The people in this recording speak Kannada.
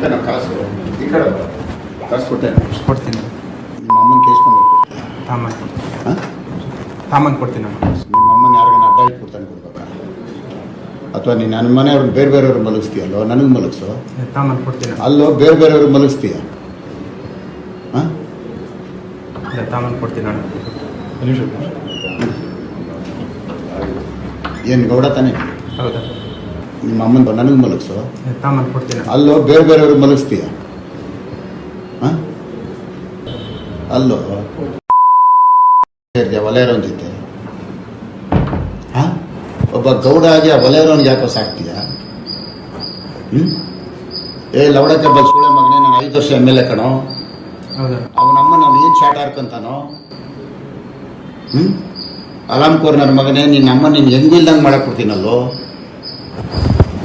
ಕೊಟ್ಟೆನ ಕಾಸು. ಈ ಕಡೆ. ಕಾಸು ಕೊಡ್ತೇನೆ. ಕೊಡ್ತೀನಿ. ನಿಮ್ಮ ಅಮ್ಮನ ಕೇಸ್ಕೊಂಡು ತಾಮನ್ ಹಾಂ? ತಾಮನ್ ಕೊಡ್ತೀನಿ ನಿಮ್ಮ ಅಮ್ಮನ ಯಾರಿಗಾನ ಅಡ್ಡ ಇಟ್ಬಿಡ್ತಾನೆ ಕೊಡ್ಬೇಕಾ? ಅಥವಾ ನೀನು ನನ್ನ ಮನೆಯವ್ರನ್ನ ಬೇರೆ ಬೇರೆಯವ್ರು ಮಲಗಿಸ್ತೀಯಲ್ಲೋ? ನನಗೆ ಮಲಗಿಸು? ತಾಮನ್ ಕೊಡ್ತೀನಿ ಅಲ್ಲೋ ಬೇರೆ ಬೇರೆಯವ್ರಿಗೆ ಮಲಗಿಸ್ತೀಯ? ಹಾಂ? ಇಲ್ಲ ತಾಮನ್ ಕೊಡ್ತೀನಿ ಅಣ್ಣ. ಏನು ಗೌಡ ತಾನೇ? ಹೌದಾ? ನಿಮ್ಮ ಅಮ್ಮನ ನನಗೆ ಮಲಗಿಸು. ಅಲ್ಲೋ ಬೇರೆ ಬೇರೆಯವ್ರಿಗೆ ಮಲಗಿಸ್ತೀಯ? ಹಾಂ? ಅಲ್ಲೋ. ಸೇರಿದ್ಯಾ ವಲಯರವನ ಜೊತೆ. ಹಾಂ? ಒಬ್ಬ ಗೌಡ ಆಗಿ ಆ ವಲಯರವನ್ಗೆ ಯಾಕೋ ಸಾಕ್ತೀಯ? ಹ್ಞೂ ಏ ಲವಡಕ್ಕೆ ಬಲ್ ಸುಳೆ ಮಗನೇ ನಾನು ಐದು ವರ್ಷ ಎಂ ಎಲ್ ಎ ಕಣೋ. ಅವನಮ್ಮ ನಾನು ಏನು ಶಾಟ್ ಆಡ್ಕೊಂತಾನೋ ಹ್ಞೂ ಅಲಾಮ್ ಕೋರ್ನರ್ ನನ್ನ ಮಗನೇ ನಿನ್ನ ಅಮ್ಮ ನೀನು ಹೆಂಗಿಲ್ದಂಗೆ ಮಾಡಕ್ಕೆ ಕೊಡ್ತೀನಲ್ಲೋ?